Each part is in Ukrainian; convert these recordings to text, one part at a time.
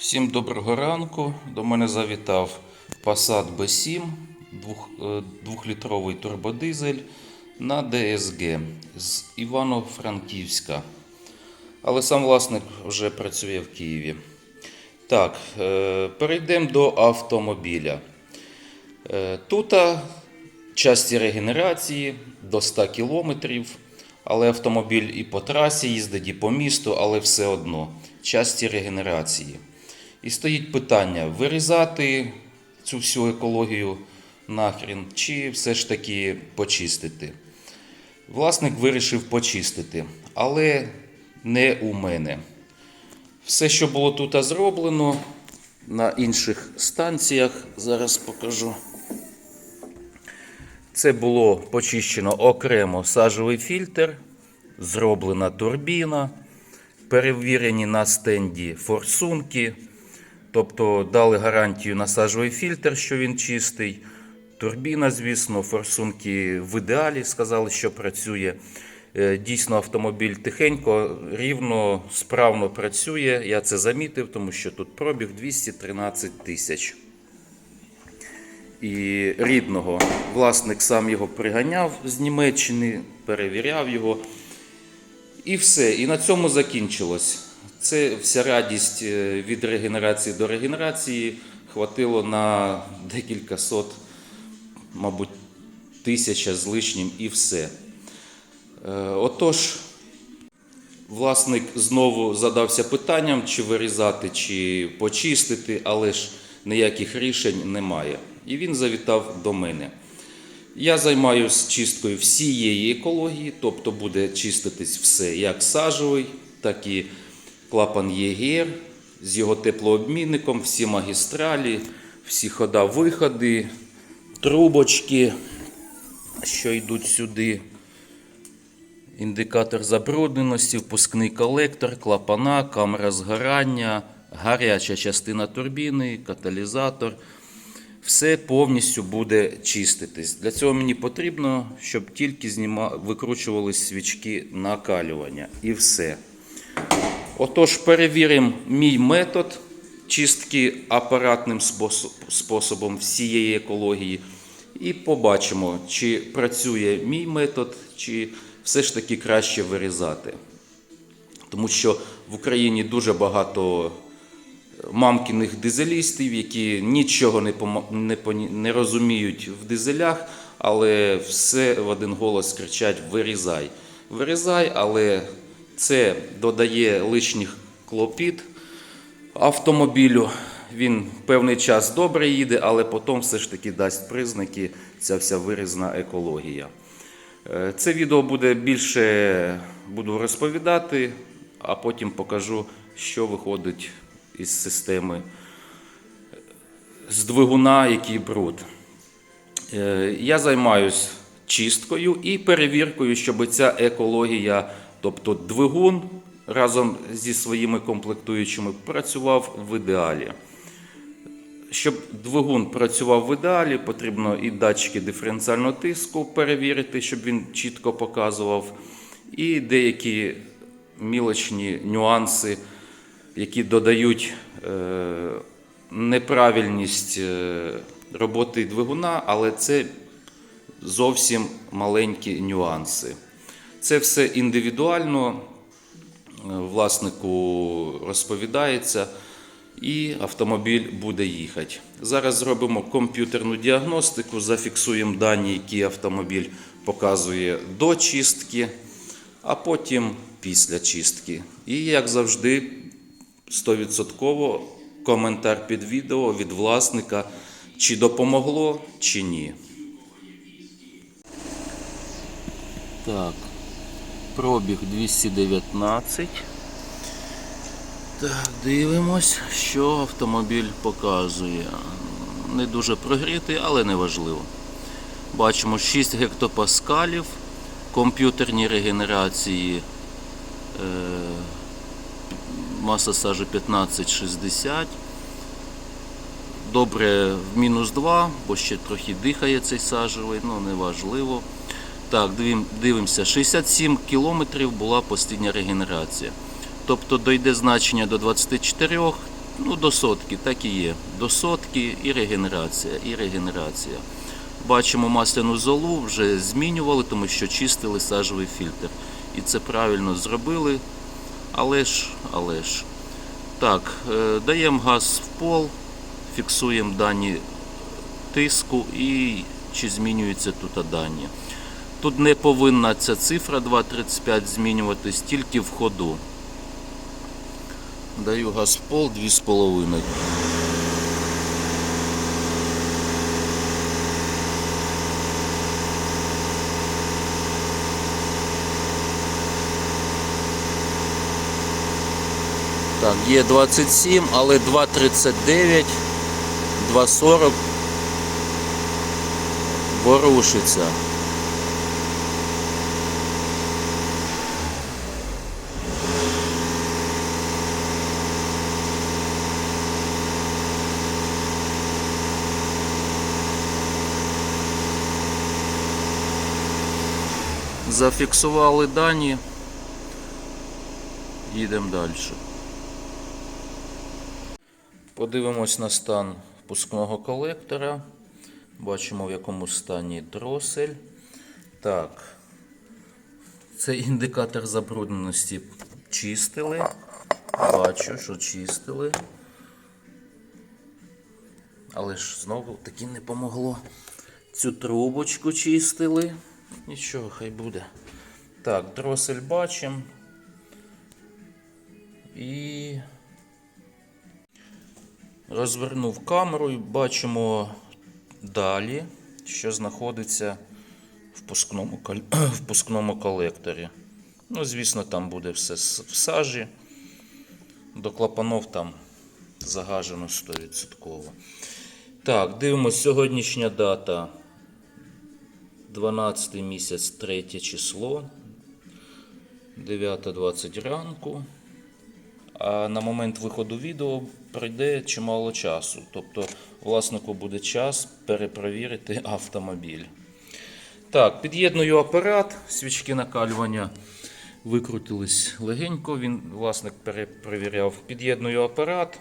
Всім доброго ранку. До мене завітав Passat B7, двох- е, двохлітровий турбодизель на DSG з Івано-Франківська. Але сам власник вже працює в Києві. Так, е, перейдемо до автомобіля. Е, Тут часті регенерації до 100 км, але автомобіль і по трасі їздить, і по місту, але все одно часті регенерації. І стоїть питання: вирізати цю всю екологію нахрін, чи все ж таки почистити. Власник вирішив почистити, але не у мене. Все, що було тут зроблено на інших станціях, зараз покажу. Це було почищено окремо сажовий фільтр, зроблена турбіна, перевірені на стенді форсунки, тобто дали гарантію на сажовий фільтр, що він чистий. Турбіна, звісно, форсунки в ідеалі сказали, що працює. Е, Дійсно, автомобіль тихенько, рівно, справно працює. Я це замітив, тому що тут пробіг 213 тисяч і рідного. Власник сам його приганяв з Німеччини, перевіряв його. І все. І на цьому закінчилось. Це вся радість е, від регенерації до регенерації хватило на декілька сот, мабуть, тисяча з лишнім і все. Е, Отож, Власник знову задався питанням, чи вирізати, чи почистити, але ж ніяких рішень немає. І він завітав до мене. Я займаюся чисткою всієї екології, тобто буде чиститись все як сажовий, так і клапан ЄГР з його теплообмінником, всі магістралі, всі хода-виходи, трубочки, що йдуть сюди індикатор забрудненості, впускний колектор, клапана, камера згорання, гаряча частина турбіни, каталізатор. Все повністю буде чиститись. Для цього мені потрібно, щоб тільки зніма... викручувались свічки накалювання. І все. Отож, перевіримо мій метод чистки апаратним способом всієї екології. І побачимо, чи працює мій метод, чи все ж таки краще вирізати. Тому що в Україні дуже багато мамкіних дизелістів, які нічого не, не, не розуміють в дизелях, але все в один голос кричать: вирізай. Вирізай, але це додає лишніх клопіт автомобілю. Він певний час добре їде, але потім все ж таки дасть признаки ця вся вирізна екологія. Е, Це відео буде більше буду розповідати, а потім покажу, що виходить із системи з двигуна, який бруд. Е, Я займаюсь чисткою і перевіркою, щоб ця екологія, тобто двигун разом зі своїми комплектуючими, працював в ідеалі. Щоб двигун працював в ідеалі, потрібно і датчики диференціального тиску перевірити, щоб він чітко показував, і деякі мілочні нюанси, які додають е, неправильність е, роботи двигуна, але це зовсім маленькі нюанси. Це все індивідуально е, власнику розповідається, і автомобіль буде їхати. Зараз зробимо комп'ютерну діагностику, зафіксуємо дані, які автомобіль показує до чистки, а потім після чистки. І, як завжди, 100% коментар під відео від власника, чи допомогло, чи ні. Так, пробіг 219. Так, дивимось, що автомобіль показує. Не дуже прогрітий, але не важливо. Бачимо 6 гектопаскалів, комп'ютерні регенерації, е, маса сажі 1560. Добре в мінус 2, бо ще трохи дихає цей сажевий, ну неважливо. Так, дивимося, 67 кілометрів була постійна регенерація. Тобто дойде значення до 24, Ну, до сотки, так і є. До сотки і регенерація, і регенерація. Бачимо масляну золу, вже змінювали, тому що чистили сажовий фільтр. І це правильно зробили. Але ж, але ж. Так, е, даємо газ в пол, фіксуємо дані тиску і чи змінюються тут дані. Тут не повинна ця цифра 2,35 змінюватись тільки в ходу. Даю газ в пол 2,5. Так, є 27, але 2,39, 2,40 ворушиться. Зафіксували дані. Їдемо далі. Подивимось на стан пускного колектора. Бачимо, в якому стані дросель. Так. Це індикатор забрудненості чистили. Бачу, що чистили. Але ж знову таки не помогло. Цю трубочку чистили. Нічого, хай буде. Так, дросель бачимо. І розвернув камеру і бачимо далі, що знаходиться в впускному, кол- впускному колекторі. Ну, звісно, там буде все в сажі. До клапанов там загажено 100%. Так, дивимось, сьогоднішня дата. 12 місяць, 3 число. 9.20 ранку. А на момент виходу відео пройде чимало часу. Тобто власнику буде час перепровірити автомобіль. Так, під'єдную апарат, свічки накалювання викрутились легенько. Він власник перепровіряв. Під'єдную апарат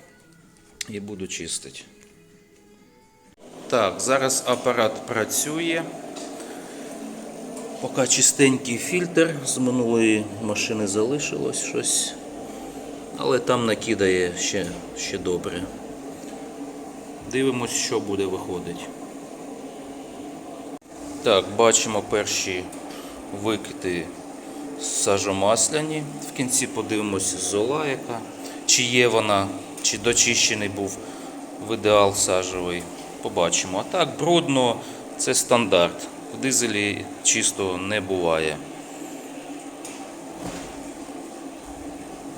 і буду чистити. Так, зараз апарат працює. Поки чистенький фільтр з минулої машини залишилось щось. Але там накидає ще, ще добре. Дивимось, що буде виходити. Так, бачимо перші викиди сажомасляні. В кінці подивимося зола, яка. Чи є вона, чи дочищений був в ідеал сажевий. Побачимо. А так, брудно це стандарт. В дизелі чисто не буває.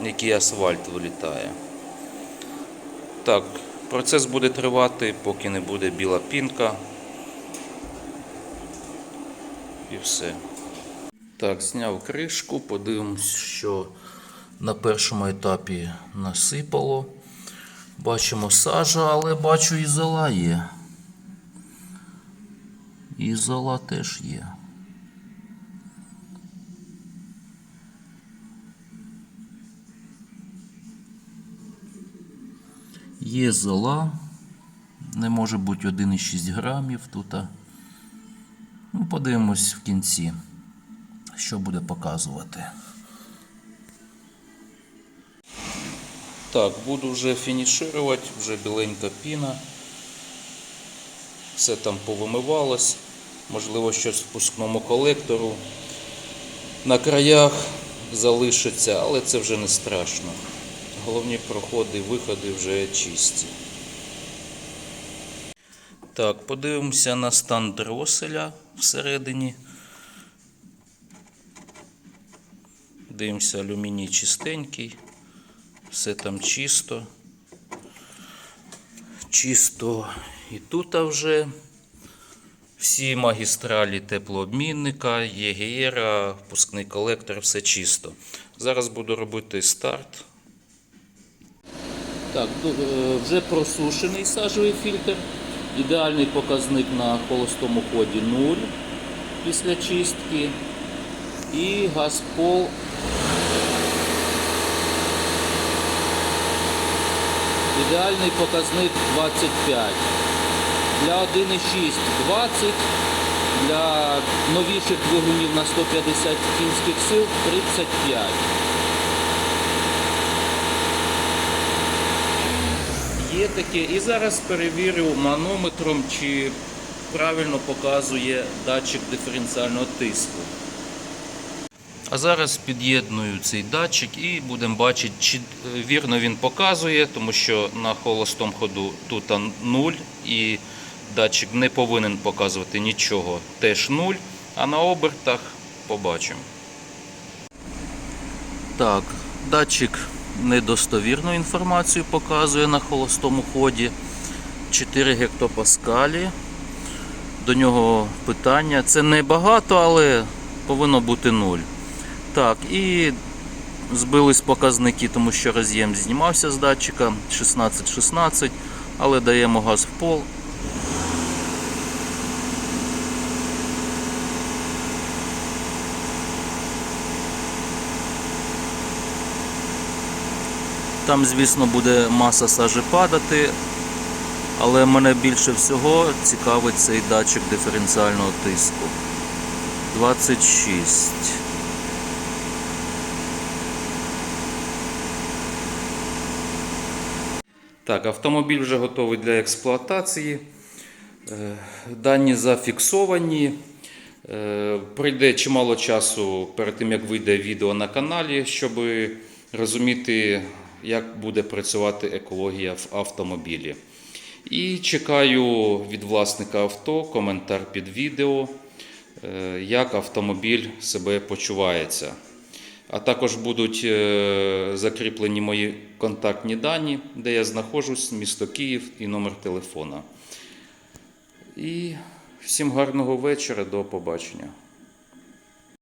який асфальт вилітає. Так, процес буде тривати, поки не буде біла пінка. І все. Так, зняв кришку, подивимось, що на першому етапі насипало. Бачимо сажа, але бачу і зола є. І зола теж є. Є зола, не може бути 1,6 грамів тут. Ну, подивимось в кінці, що буде показувати. Так, буду вже фінішувати, вже біленька піна. Все там повимивалось. Можливо, щось в пускному колектору. На краях залишиться, але це вже не страшно. Головні проходи, виходи вже чисті. Так, подивимося на стан дроселя всередині. Дивимося, алюміній чистенький. Все там чисто. Чисто і тут вже всі магістралі теплообмінника, ЄГР, пускний колектор, все чисто. Зараз буду робити старт. Так, е, вже просушений сажовий фільтр. Ідеальний показник на холостому ході 0 після чистки. І газпол Ідеальний показник 25. Для 1,6 20, для новіших двигунів на 150 кінських сил 35. Є таке. І зараз перевірю манометром, чи правильно показує датчик диференціального тиску. А зараз під'єдную цей датчик і будемо бачити, чи е, вірно він показує, тому що на холостому ходу тут 0 і датчик не повинен показувати нічого, теж 0, а на обертах побачимо. Так, датчик недостовірну інформацію показує на холостому ході. 4 гектопаскалі. До нього питання. Це не багато, але повинно бути 0. Так, і збились показники, тому що роз'єм знімався з датчика 16-16, але даємо газ в пол. Там, звісно, буде маса сажі падати, але мене більше всього цікавить цей датчик диференціального тиску. 26. Так, автомобіль вже готовий для експлуатації. Е, Дані зафіксовані. Е, Пройде чимало часу перед тим, як вийде відео на каналі, щоб розуміти, як буде працювати екологія в автомобілі. І чекаю від власника авто коментар під відео, е, як автомобіль себе почувається. А також будуть е, закріплені мої контактні дані, де я знаходжусь, місто Київ і номер телефона. І всім гарного вечора, до побачення.